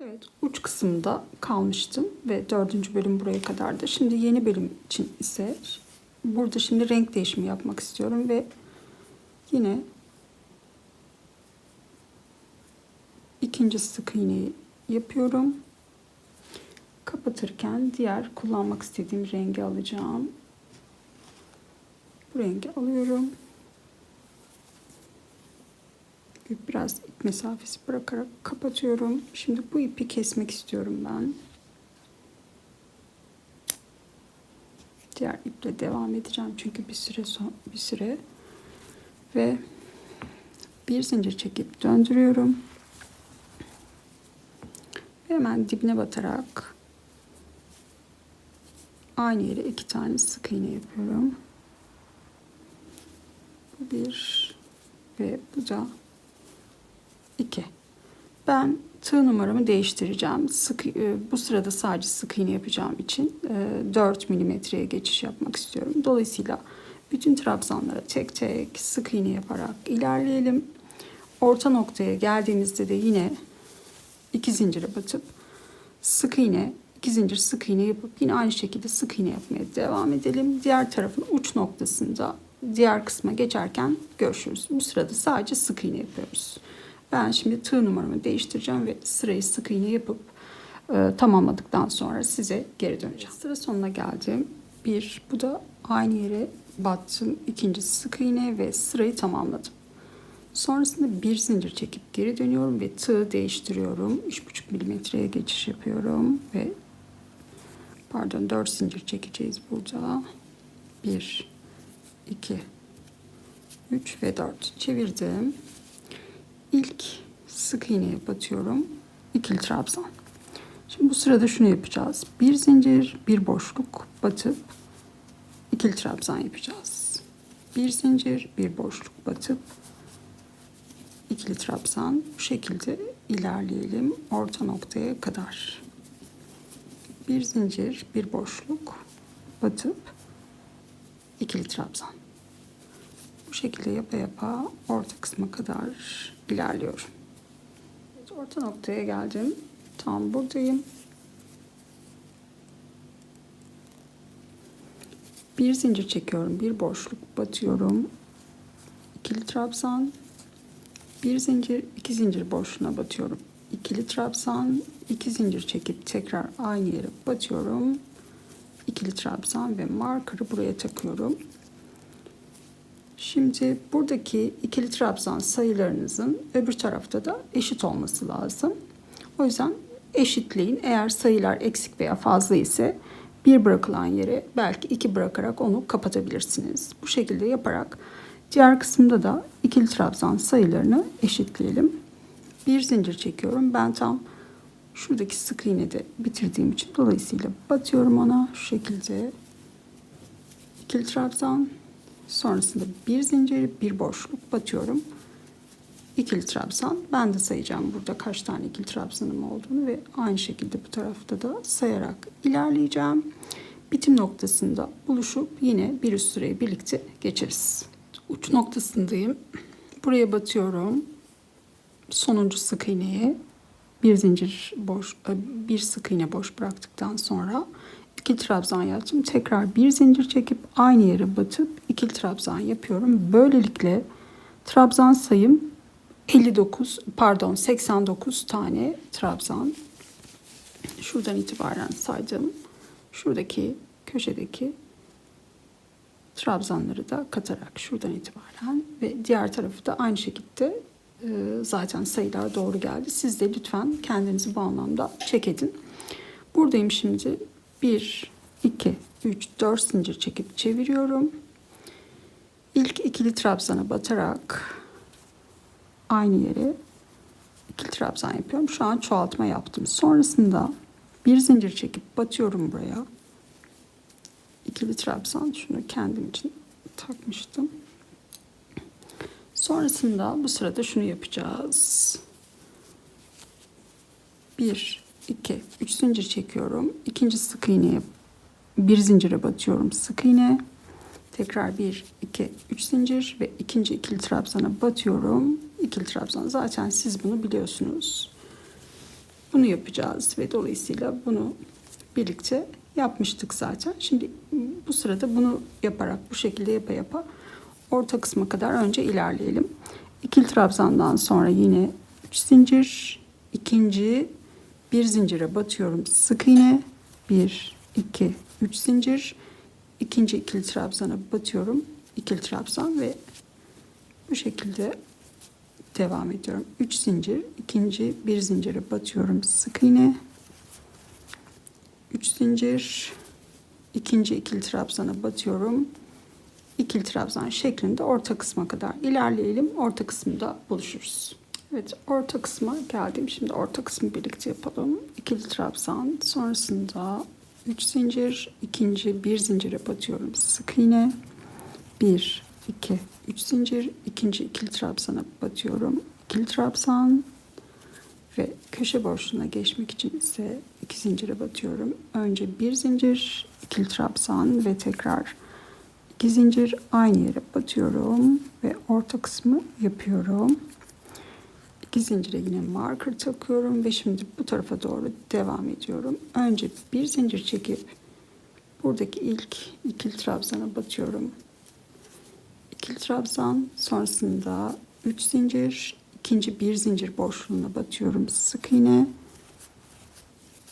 Evet, uç kısımda kalmıştım ve dördüncü bölüm buraya kadardı. Şimdi yeni bölüm için ise burada şimdi renk değişimi yapmak istiyorum ve yine ikinci sık iğneyi yapıyorum. Kapatırken diğer kullanmak istediğim rengi alacağım. Bu rengi alıyorum. Biraz ip mesafesi bırakarak kapatıyorum. Şimdi bu ipi kesmek istiyorum ben. Diğer iple devam edeceğim çünkü bir süre son bir süre ve bir zincir çekip döndürüyorum. Ve hemen dibine batarak aynı yere iki tane sık iğne yapıyorum. Bu bir ve bu da 2. Ben tığ numaramı değiştireceğim. Sık, e, bu sırada sadece sık iğne yapacağım için e, 4 milimetreye geçiş yapmak istiyorum. Dolayısıyla bütün trabzanlara tek tek sık iğne yaparak ilerleyelim. Orta noktaya geldiğimizde de yine iki zincire batıp sık iğne, iki zincir sık iğne yapıp yine aynı şekilde sık iğne yapmaya devam edelim. Diğer tarafın uç noktasında diğer kısma geçerken görüşürüz. Bu sırada sadece sık iğne yapıyoruz. Ben şimdi tığ numaramı değiştireceğim ve sırayı sık iğne yapıp e, tamamladıktan sonra size geri döneceğim. Sıra sonuna geldim. Bir, bu da aynı yere battım. İkinci sık iğne ve sırayı tamamladım. Sonrasında bir zincir çekip geri dönüyorum ve tığ değiştiriyorum. 3,5 milimetreye geçiş yapıyorum ve pardon 4 zincir çekeceğiz burada. 1 2 3 ve 4 çevirdim. İlk sık iğneye batıyorum. İkili trabzan. Şimdi bu sırada şunu yapacağız. Bir zincir, bir boşluk batıp ikili trabzan yapacağız. Bir zincir, bir boşluk batıp ikili trabzan bu şekilde ilerleyelim orta noktaya kadar. Bir zincir, bir boşluk batıp ikili trabzan. Bu şekilde yapa yapa orta kısma kadar ilerliyorum. Evet, orta noktaya geldim. Tam buradayım. Bir zincir çekiyorum. Bir boşluk batıyorum. İkili trabzan. Bir zincir, iki zincir boşluğuna batıyorum. İkili trabzan, iki zincir çekip tekrar aynı yere batıyorum. İkili trabzan ve markerı buraya takıyorum. Şimdi buradaki ikili trabzan sayılarınızın öbür tarafta da eşit olması lazım. O yüzden eşitleyin. Eğer sayılar eksik veya fazla ise bir bırakılan yere belki iki bırakarak onu kapatabilirsiniz. Bu şekilde yaparak diğer kısımda da ikili trabzan sayılarını eşitleyelim. Bir zincir çekiyorum. Ben tam şuradaki sık iğnede bitirdiğim için dolayısıyla batıyorum ona şu şekilde. İkili trabzan Sonrasında bir zincir, bir boşluk batıyorum. İkili trabzan. Ben de sayacağım burada kaç tane ikili trabzanım olduğunu ve aynı şekilde bu tarafta da sayarak ilerleyeceğim. Bitim noktasında buluşup yine bir üst sırayı birlikte geçeriz. Uç noktasındayım. Buraya batıyorum. Sonuncu sık iğneye bir zincir boş, e, bir sık iğne boş bıraktıktan sonra ikili trabzan yaptım. Tekrar bir zincir çekip aynı yere batıp ikili trabzan yapıyorum. Böylelikle trabzan sayım 59 pardon 89 tane trabzan. Şuradan itibaren saydım. Şuradaki köşedeki trabzanları da katarak şuradan itibaren ve diğer tarafı da aynı şekilde e, zaten sayılar doğru geldi. Siz de lütfen kendinizi bu anlamda çek edin. Buradayım şimdi 1, 2, 3, 4 zincir çekip çeviriyorum. İlk ikili trabzana batarak aynı yere ikili trabzan yapıyorum. Şu an çoğaltma yaptım. Sonrasında bir zincir çekip batıyorum buraya. İkili trabzan şunu kendim için takmıştım. Sonrasında bu sırada şunu yapacağız. Bir, 2, 3 zincir çekiyorum. İkinci sık iğneye bir zincire batıyorum. Sık iğne. Tekrar 1, 2, 3 zincir ve ikinci ikili trabzana batıyorum. İkili trabzan zaten siz bunu biliyorsunuz. bunu yapacağız ve dolayısıyla bunu birlikte yapmıştık zaten. Şimdi bu sırada bunu yaparak bu şekilde yapa yapa orta kısma kadar önce ilerleyelim. İkili trabzandan sonra yine 3 zincir, ikinci bir zincire batıyorum. Sık iğne. 1 2 3 zincir. İkinci ikili trabzana batıyorum. İkili trabzan ve bu şekilde devam ediyorum. 3 zincir. İkinci bir zincire batıyorum. Sık iğne. 3 zincir. İkinci ikili trabzana batıyorum. İkili trabzan şeklinde orta kısma kadar ilerleyelim. Orta kısımda buluşuruz Evet orta kısma geldim. Şimdi orta kısmı birlikte yapalım. İkili trabzan sonrasında 3 zincir ikinci bir zincire batıyorum sık iğne. 1 2 3 zincir ikinci ikili trabzana batıyorum ikili trabzan ve köşe boşluğuna geçmek için ise iki zincire batıyorum önce bir zincir ikili trabzan ve tekrar iki zincir. Aynı yere batıyorum ve orta kısmı yapıyorum İki zincire yine marker takıyorum ve şimdi bu tarafa doğru devam ediyorum. Önce bir zincir çekip buradaki ilk ikili trabzana batıyorum. İkili trabzan sonrasında 3 zincir, ikinci bir zincir boşluğuna batıyorum. Sık iğne.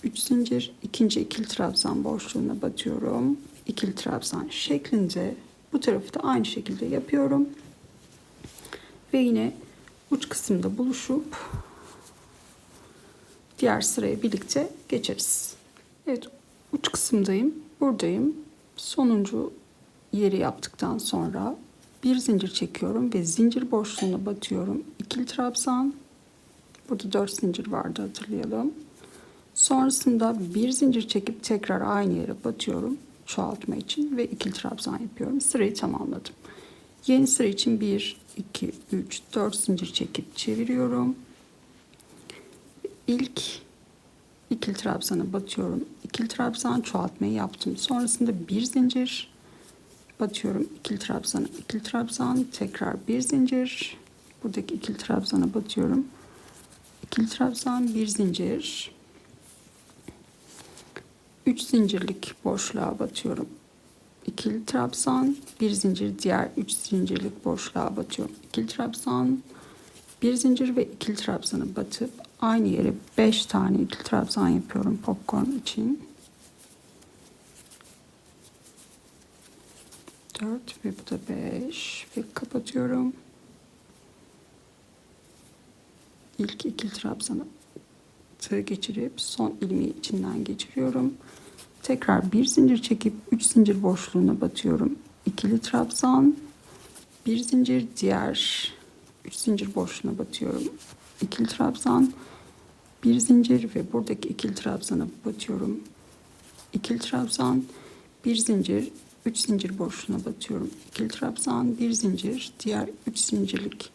3 zincir, ikinci ikili trabzan boşluğuna batıyorum. İkili trabzan şeklinde bu tarafı da aynı şekilde yapıyorum. Ve yine uç kısımda buluşup diğer sıraya birlikte geçeriz. Evet uç kısımdayım. Buradayım. Sonuncu yeri yaptıktan sonra bir zincir çekiyorum ve zincir boşluğuna batıyorum. İkili trabzan. Burada dört zincir vardı hatırlayalım. Sonrasında bir zincir çekip tekrar aynı yere batıyorum çoğaltma için ve ikili trabzan yapıyorum. Sırayı tamamladım. Yeni sıra için 1, 2, 3, 4 zincir çekip çeviriyorum. İlk ikili trabzana batıyorum. İkili trabzan çoğaltmayı yaptım. Sonrasında bir zincir batıyorum. İkili trabzana, ikili trabzan, tekrar bir zincir. Buradaki ikili trabzana batıyorum. İkili trabzan, bir zincir. Üç zincirlik boşluğa batıyorum ikili trabzan, bir zincir diğer üç zincirlik boşluğa batıyorum. İkili trabzan, bir zincir ve ikili trabzanı batıp aynı yere beş tane ikili trabzan yapıyorum popcorn için. Dört ve bu da beş ve kapatıyorum. İlk ikili trabzanı tığ geçirip son ilmeği içinden geçiriyorum. Tekrar bir zincir çekip 3 zincir boşluğuna batıyorum. İkili trabzan, bir zincir diğer 3 zincir boşluğuna batıyorum. İkili trabzan, bir zincir ve buradaki ikili trabzana batıyorum. İkili trabzan, bir zincir, 3 zincir boşluğuna batıyorum. İkili trabzan, bir zincir, diğer 3 zincirlik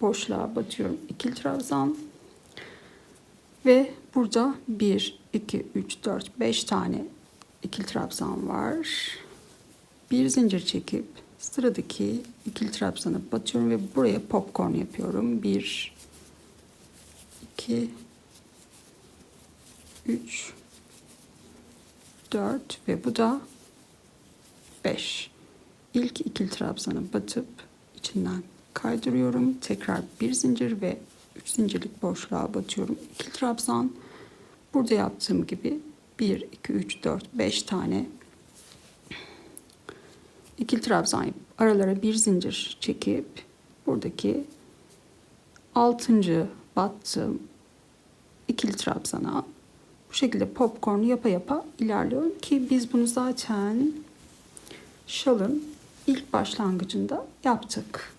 boşluğa batıyorum. İkili trabzan ve burada 1, 2, 3, 4, 5 tane ikili trabzan var. Bir zincir çekip sıradaki ikili trabzana batıyorum ve buraya popcorn yapıyorum. Bir, iki, üç, dört ve bu da beş. İlk ikili trabzana batıp içinden kaydırıyorum. Tekrar bir zincir ve üç zincirlik boşluğa batıyorum. İkili trabzan. Burada yaptığım gibi 1, 2, 3, 4, 5 tane ikili trabzan yapıp aralara bir zincir çekip buradaki 6. battığım ikili trabzana bu şekilde popcorn yapa yapa ilerliyorum ki biz bunu zaten şalın ilk başlangıcında yaptık.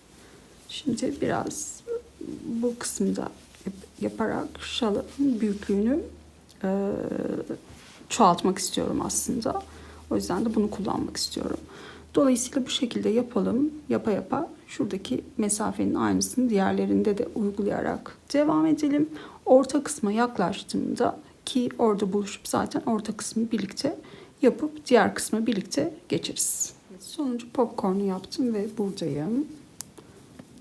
Şimdi biraz bu kısımda yaparak şalın büyüklüğünü çoğaltmak istiyorum aslında. O yüzden de bunu kullanmak istiyorum. Dolayısıyla bu şekilde yapalım. Yapa yapa şuradaki mesafenin aynısını diğerlerinde de uygulayarak devam edelim. Orta kısma yaklaştığımda ki orada buluşup zaten orta kısmı birlikte yapıp diğer kısmı birlikte geçeriz. Sonuncu popcornu yaptım ve buradayım.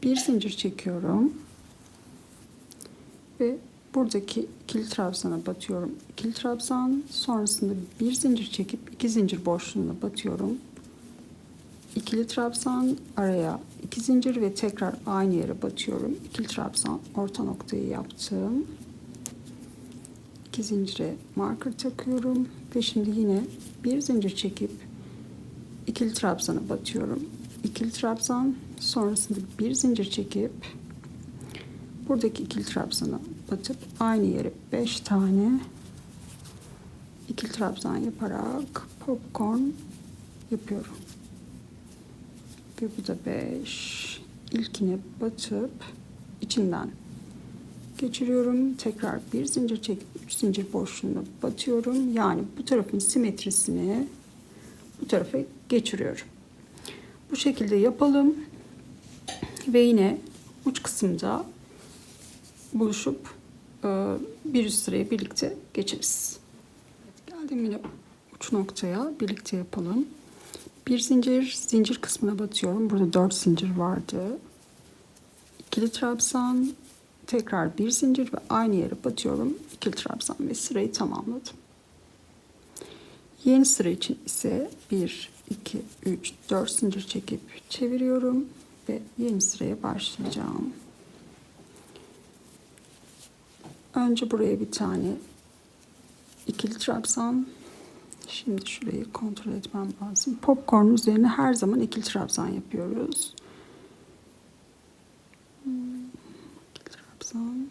Bir zincir çekiyorum. Ve buradaki ikili trabzana batıyorum. İkili trabzan sonrasında bir zincir çekip iki zincir boşluğuna batıyorum. İkili trabzan araya iki zincir ve tekrar aynı yere batıyorum. İkili trabzan orta noktayı yaptım. İki zincire marker takıyorum ve şimdi yine bir zincir çekip ikili trabzana batıyorum. İkili trabzan sonrasında bir zincir çekip buradaki ikili trabzana batıp aynı yere 5 tane ikili trabzan yaparak popcorn yapıyorum. Ve bu da 5. İlkine batıp içinden geçiriyorum. Tekrar bir zincir çekip 3 zincir boşluğuna batıyorum. Yani bu tarafın simetrisini bu tarafa geçiriyorum. Bu şekilde yapalım. Ve yine uç kısımda buluşup bir üst sıraya birlikte geçeriz. Geldim yine uç noktaya birlikte yapalım. Bir zincir, zincir kısmına batıyorum. Burada dört zincir vardı. İkili trabzan, tekrar bir zincir ve aynı yere batıyorum. İkili trabzan ve sırayı tamamladım. Yeni sıra için ise 1, 2, 3, 4 zincir çekip çeviriyorum ve yeni sıraya başlayacağım. Önce buraya bir tane ikili trabzan. Şimdi şurayı kontrol etmem lazım. Popcorn üzerine her zaman ikili trabzan yapıyoruz. İkili trabzan.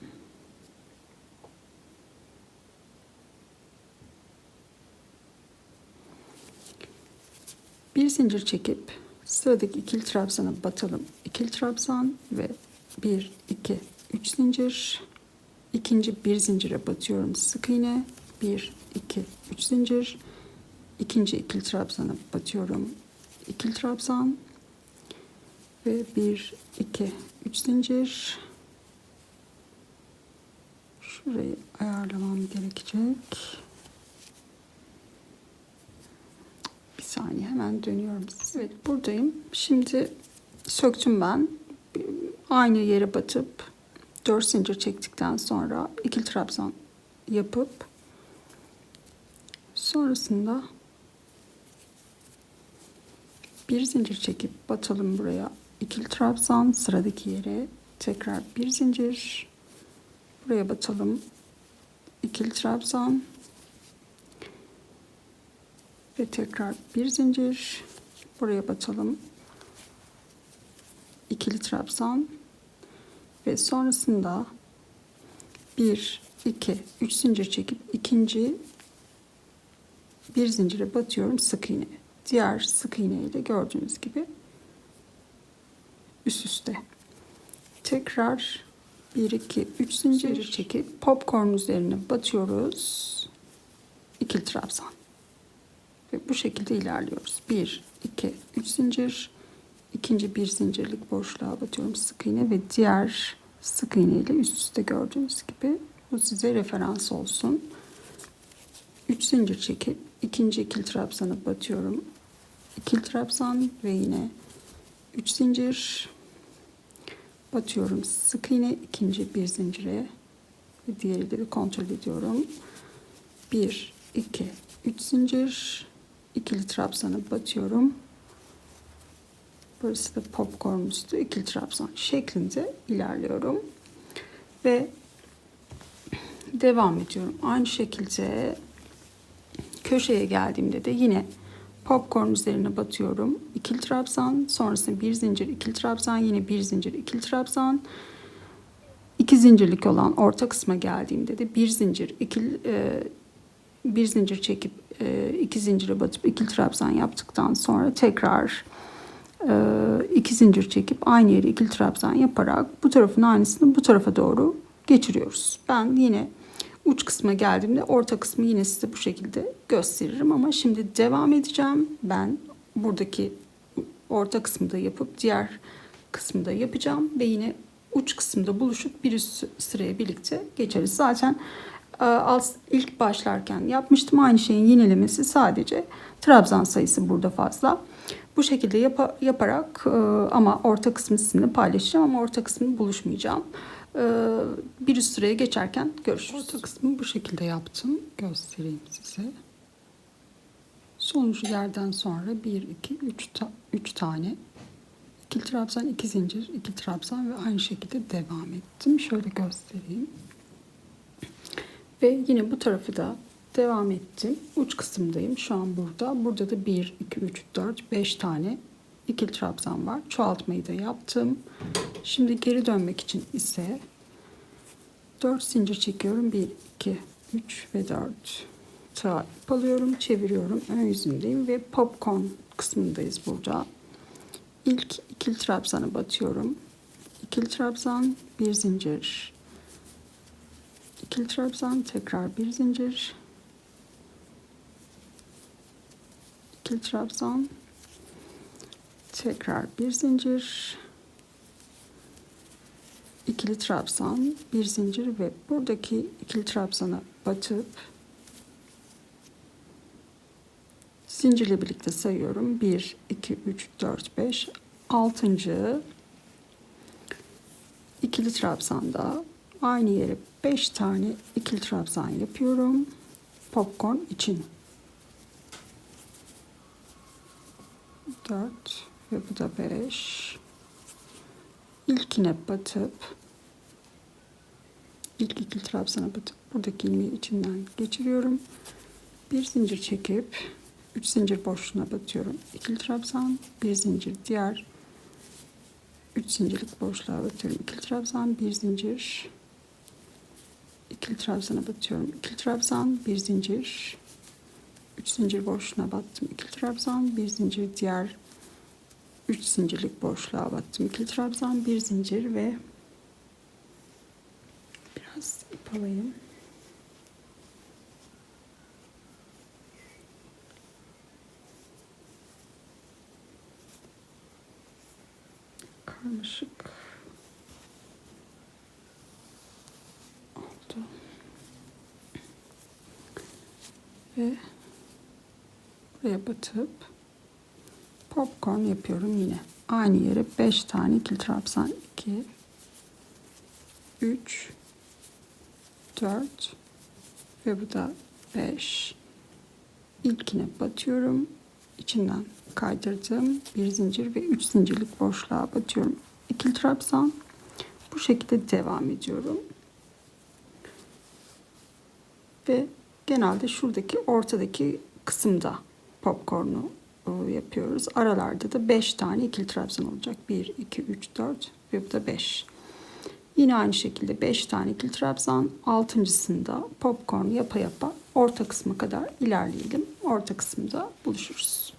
Bir zincir çekip sıradaki ikili trabzana batalım. İkili trabzan ve 1, 2, 3 zincir. İkinci bir zincire batıyorum sık iğne. 1, 2, 3 zincir. İkinci ikili trabzana batıyorum. İkili trabzan ve 1, 2, 3 zincir. Şurayı ayarlamam gerekecek. Bir saniye hemen dönüyorum. Evet buradayım. Şimdi söktüm ben. Aynı yere batıp 4 zincir çektikten sonra ikili trabzan yapıp sonrasında bir zincir çekip batalım buraya. İkili trabzan sıradaki yere tekrar bir zincir buraya batalım. İkili trabzan ve tekrar bir zincir buraya batalım. İkili trabzan ve sonrasında 1 2 3 zincir çekip ikinci bir zincire batıyorum sık iğne. Diğer sık iğne ile gördüğünüz gibi üst üste. Tekrar 1 2 3 zincir çekip popcorn üzerine batıyoruz. İkili trabzan. Ve bu şekilde ilerliyoruz. 1 2 3 zincir ikinci bir zincirlik boşluğa batıyorum sık iğne ve diğer sık iğne ile üst üste gördüğünüz gibi bu size referans olsun. 3 zincir çekip ikinci ikili trabzana batıyorum. İkili trabzan ve yine 3 zincir batıyorum sık iğne ikinci bir zincire ve diğeriyle de kontrol ediyorum. 1 2 3 zincir ikili trabzana batıyorum. Burası da popcorn üstü ikili trabzan şeklinde ilerliyorum. Ve devam ediyorum. Aynı şekilde köşeye geldiğimde de yine popcorn üzerine batıyorum. İkili trabzan, sonrasında bir zincir ikili trabzan, yine bir zincir ikili trabzan. İki zincirlik olan orta kısma geldiğimde de bir zincir ikili e, bir zincir çekip e, iki zincire batıp ikili trabzan yaptıktan sonra tekrar iki zincir çekip aynı yere ikili trabzan yaparak bu tarafın aynısını bu tarafa doğru geçiriyoruz. Ben yine uç kısma geldiğimde orta kısmı yine size bu şekilde gösteririm ama şimdi devam edeceğim. Ben buradaki orta kısmı da yapıp diğer kısmı da yapacağım ve yine uç kısımda buluşup bir üst sıraya birlikte geçeriz. Zaten e, ilk başlarken yapmıştım aynı şeyin yinelemesi sadece trabzan sayısı burada fazla. Bu şekilde yapa- yaparak e, ama orta kısmı sizinle paylaşacağım ama orta kısmını buluşmayacağım. E, bir üst sıraya geçerken görüşürüz. Orta kısmı bu şekilde yaptım. Göstereyim size. Sonuncu yerden sonra 1, 2, 3, 3 tane ikili trabzan, iki zincir, iki trabzan ve aynı şekilde devam ettim. Şöyle göstereyim. Ve yine bu tarafı da devam ettim. Uç kısımdayım şu an burada. Burada da 1, 2, 3, 4, 5 tane ikili trabzan var. Çoğaltmayı da yaptım. Şimdi geri dönmek için ise 4 zincir çekiyorum. 1, 2, 3 ve 4 tığ ip alıyorum. Çeviriyorum. Ön yüzündeyim ve popcorn kısmındayız burada. İlk ikili trabzanı batıyorum. İkili trabzan, bir zincir. İkili trabzan, tekrar bir zincir. İkili trabzan, tekrar bir zincir. İkili trabzan, bir zincir ve buradaki ikili trabzana batıp zincirle birlikte sayıyorum. 1, 2, 3, 4, 5, 6. ikili trabzanda aynı yere 5 tane ikili trabzan yapıyorum. Popcorn için. 4 ve bu da 5. İlkine batıp ilk ikili trabzana batıp buradaki ilmeği içinden geçiriyorum. Bir zincir çekip 3 zincir boşluğuna batıyorum. İkili trabzan, bir zincir diğer 3 zincirlik boşluğa batıyorum. İkili trabzan, bir zincir. İkili trabzana batıyorum. İkili trabzan, bir zincir. 3 zincir boşluğuna battım. İkili trabzan, bir zincir diğer 3 zincirlik boşluğa battım. İkili trabzan, bir zincir ve biraz ip alayım. karmaşık oldu. Ve buraya batıp popcorn yapıyorum yine. Aynı yere 5 tane ikili trabzan 2 3 4 ve bu da 5 ilkine batıyorum içinden kaydırdım. Bir zincir ve üç zincirlik boşluğa batıyorum. İkili trabzan. Bu şekilde devam ediyorum. Ve genelde şuradaki ortadaki kısımda popcornu e, yapıyoruz. Aralarda da 5 tane ikili trabzan olacak. 1, 2, 3, 4 ve bu da 5. Yine aynı şekilde 5 tane ikili trabzan. Altıncısında popcorn yapa yapa orta kısma kadar ilerleyelim. Orta kısımda buluşuruz.